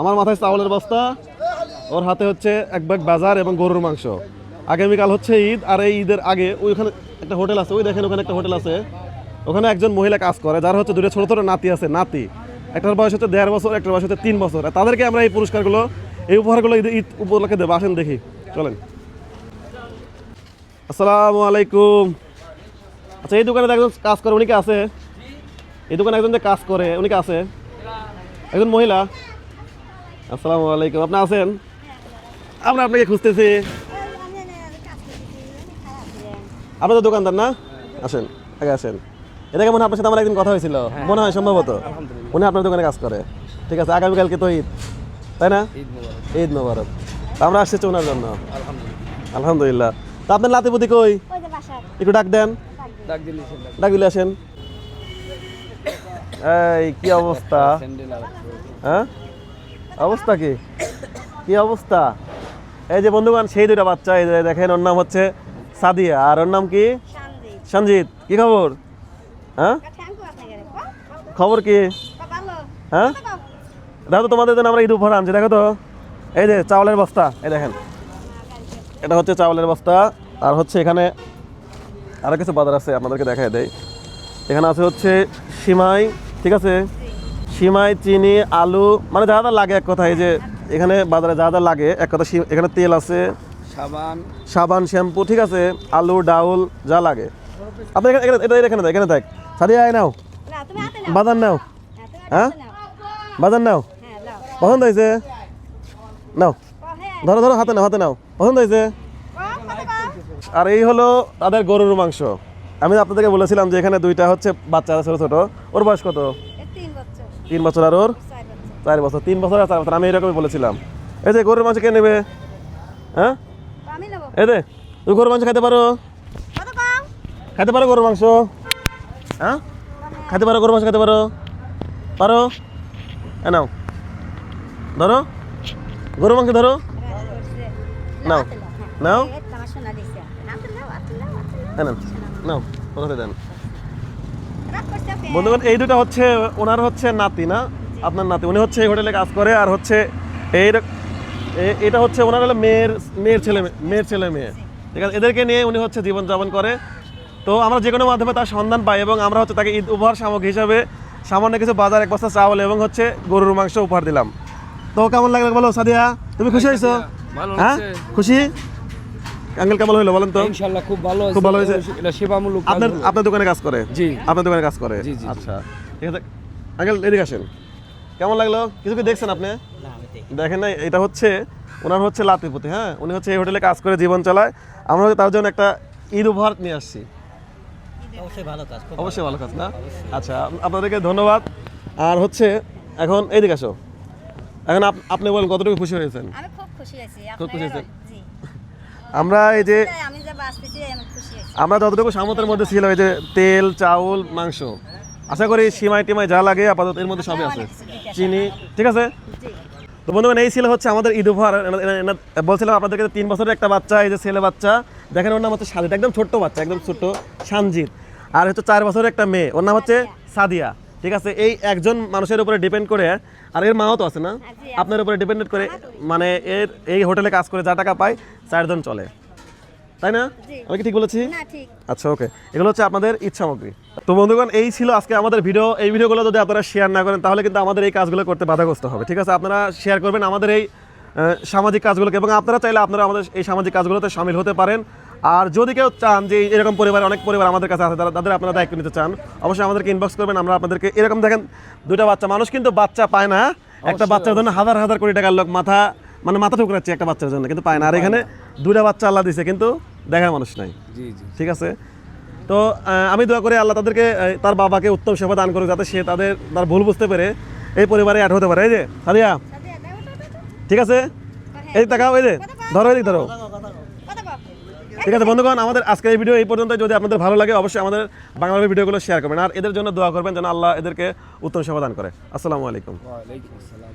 আমার মাথায় চাউলের বস্তা। ওর হাতে হচ্ছে এক ব্যাগ বাজার এবং গরুর মাংস। আগামীকাল হচ্ছে ঈদ, আর এই ঈদের আগে ওইখানে একটা হোটেল আছে, ওই দেখেন ওখানে একটা হোটেল আছে। ওখানে একজন মহিলা কাজ করে, যার হচ্ছে দুটো ছোট ছোট নাতি আছে, নাতি। একটার বয়স হচ্ছে দেড় বছর, একটার বয়স হচ্ছে তিন বছর। তাদেরকে আমরা এই পুরস্কারগুলো, এই উপহারগুলো ঈদ ঈদ উপলক্ষে দেবো। আসেন দেখি, চলেন। আসসালামু আলাইকুম। আচ্ছা এই দোকানে একজন কাজ করে, উনি কি আছে? এই দোকানে একজন যে কাজ করে, উনি কি আছে? একজন মহিলা? আসসালামু আলাইকুম। আপনি আছেন? আমরা আপনাকে খুঁজতেছি। আপনি তো দোকানদার না? আসেন আগে আসেন। এটাকে মনে হয় আপনার সাথে আমার একদিন কথা হয়েছিল। মনে হয় সম্ভবত। উনি আপনার দোকানে কাজ করে। ঠিক আছে আগামীকালকে তো ঈদ। তাই না? ঈদ মোবারক। তা আমরা আসছি ওনার জন্য। আলহামদুলিল্লাহ। তা আপনার লাতিপুতি কই? একটু ডাক দেন। ডাক দিলে আসেন। এই কি অবস্থা? হ্যাঁ? অবস্থা কি? কি অবস্থা? এই যে বন্ধুগণ সেই দুটা বাচ্চা এই যে দেখেন ওর নাম হচ্ছে সাদিয়া। আর ওর নাম কি? সঞ্জিত। কি খবর? হ্যাঁ? খবর কি? হ্যাঁ? দেখো তো তোমাদের জন্য আমরা ঈদ উপহার আনছি দেখো তো। এই যে চাউলের বস্তা এই দেখেন। এটা হচ্ছে চাউলের বস্তা আর হচ্ছে এখানে আরও কিছু বাজার আছে আপনাদেরকে দেখায় দেয় এখানে আছে হচ্ছে সিমাই ঠিক আছে? সিমাই চিনি আলু মানে যা যা লাগে এক কথা এই যে এখানে বাজারে যা যা লাগে এক কথা এখানে তেল আছে সাবান। সাবান শ্যাম্পু ঠিক আছে আলু ডাউল যা লাগে। আপনি এখানে এটা এখানে দেখ এখানে দেখ। সাদিয়া আয় নাও। বাজার নাও। হ্যাঁ, বাজার নাও। পছন্দ হয়েছে? নাও। ধরো ধরো হাতে নাও হাতে নাও। পছন্দ হয়েছে? আর এই হলো তাদের গরুর মাংস। আমি আপনাদেরকে বলেছিলাম যে এখানে দুইটা হচ্ছে বাচ্চা ছোটো ছোট। ওর বয়স কত? তিন বছর আর ওর? চার বছর। তিন বছর আর চার বছর আমি এরকমই বলেছিলাম। এই যে গরুর মাংস কে নেবে? হ্যাঁ? তো আমি নেব। এই দে তুই গরুর মাংস খেতে পারো? খেতে পারো গরুর মাংস? হ্যাঁ? খেতে পারো গরুর মাংস খেতে পারো? পারো? নাও। ধরো। গরুর মাংস ধরো। নাও। নাও। নাও নাও নাও হ্যাঁ নাও। নাও। কোথাতে দেন। বন্ধুগণ এই দুটো হচ্ছে ওনার হচ্ছে নাতি না? আপনার নাতি। উনি হচ্ছে এই হোটেলে কাজ করে আর হচ্ছে এই এটা হচ্ছে ওনার হলো মেয়ের মেয়ের ছেলে মেয়ের ছেলে মেয়ে। ঠিক আছে? এদেরকে নিয়ে উনি হচ্ছে জীবনযাপন করে। তো আমরা যে কোনো মাধ্যমে তার সন্ধান পাই এবং আমরা হচ্ছে তাকে ঈদ উপহার সামগ্রী হিসাবে সামান্য কিছু বাজার এক বস্তা চাউল এবং হচ্ছে গরুর মাংস উপহার দিলাম। তো কেমন লাগল বলো সাদিয়া? তুমি খুশি হয়েছো? হ্যাঁ? খুশি? আঙ্কেল কেমন হইল বলেন তো? ইনশাআল্লাহ খুব ভালো খুব ভালো হয়েছে। এটা সেবামূলক আপনার আপনার দোকানে কাজ করে? জি। আপনার দোকানে কাজ করে? জি। আচ্ছা ঠিক আছে। আঙ্কেল এদিকে আসেন। কেমন লাগল? কিছু কি দেখছেন আপনি? দেখেন না এটা হচ্ছে ওনার হচ্ছে লাতিপতি হ্যাঁ? উনি হচ্ছে এই হোটেলে কাজ করে জীবন চালায়। আমরা হচ্ছে তার জন্য একটা ঈদ উপহার নিয়ে আসছি। অবশ্যই ভালো কাজ অবশ্যই ভালো কাজ না? আচ্ছা আপনাদেরকে ধন্যবাদ। আর হচ্ছে এখন এইদিকে আসো। এখন আপ- আপনি বলেন কতটুকু খুশি হয়েছেন? আমি খুব খুশি আছি খুব খুশি হয়েছেন? আমরা এই যে আমরা যতটুকু সামর্থ্যের মধ্যে ছিল এই যে তেল চাউল মাংস। আশা করি সিমাই টিমাই যা লাগে আপাতত এর মধ্যে সবই আছে। চিনি ঠিক আছে? তো বন্ধুগণ এই ছিল হচ্ছে আমাদের ঈদ উপহার। বলছিলাম আপনাদেরকে তিন বছরের একটা বাচ্চা এই যে ছেলে বাচ্চা। দেখেন ওর নাম হচ্ছে সাজিদ একদম ছোট্ট বাচ্চা একদম ছোট্ট সানজিৎ আর হচ্ছে চার বছরের একটা মেয়ে ওর নাম হচ্ছে সাদিয়া। ঠিক আছে এই একজন মানুষের উপরে ডিপেন্ড করে আর এর মাও তো আছে না? হ্যাঁ, আপনার উপরে ডিপেন্ড করে মানে এর এই হোটেলে কাজ করে যা টাকা পায় চারজন চলে। তাই না? আমি কি ঠিক বলেছি? আচ্ছা ওকে। এগুলো হচ্ছে আপনাদের ইচ্ছা সামগ্রী তো বন্ধুগণ এই ছিল আজকে আমাদের ভিডিও। এই ভিডিওগুলো যদি আপনারা শেয়ার না করেন তাহলে কিন্তু আমাদের এই কাজগুলো করতে বাধাগ্রস্ত হবে। ঠিক আছে আপনারা শেয়ার করবেন আমাদের এই সামাজিক কাজগুলোকে এবং আপনারা চাইলে আপনারা আমাদের এই সামাজিক কাজগুলোতে সামিল হতে পারেন। আর যদি কেউ চান যে এরকম পরিবার অনেক পরিবার আমাদের কাছে আছে তারা তাদের আপনারা দায়িত্ব নিতে চান অবশ্যই আমাদেরকে ইনবক্স করবেন আমরা আপনাদেরকে এরকম দেখেন দুইটা বাচ্চা মানুষ কিন্তু বাচ্চা পায় না একটা বাচ্চার জন্য হাজার হাজার কোটি টাকার লোক মাথা মানে মাথা ঠুকরাচ্ছে একটা বাচ্চার জন্য কিন্তু পায় না। আর এখানে দুইটা বাচ্চা আল্লাহ দিছে কিন্তু দেখার মানুষ নাই। জি জি। ঠিক আছে? তো আমি দোয়া করি আল্লাহ তাদেরকে তার বাবাকে উত্তম সেবা দান করুক যাতে সে তাদের তার ভুল বুঝতে পেরে এই পরিবারে অ্যাড হতে পারে। এই যে সাদিয়া। ঠিক আছে? এই তাকাও এই যে ধরো এদিক ধরো। ঠিক আছে, বন্ধুগণ, আমাদের আজকের এই ভিডিও এই পর্যন্ত যদি আপনাদের ভালো লাগে, অবশ্যই আমাদের বাংলা ভিডিওগুলো শেয়ার করবেন। আর এদের জন্য দোয়া করবেন যেন আল্লাহ এদেরকে উত্তম সমাধান করে। আসসালামু আলাইকুম।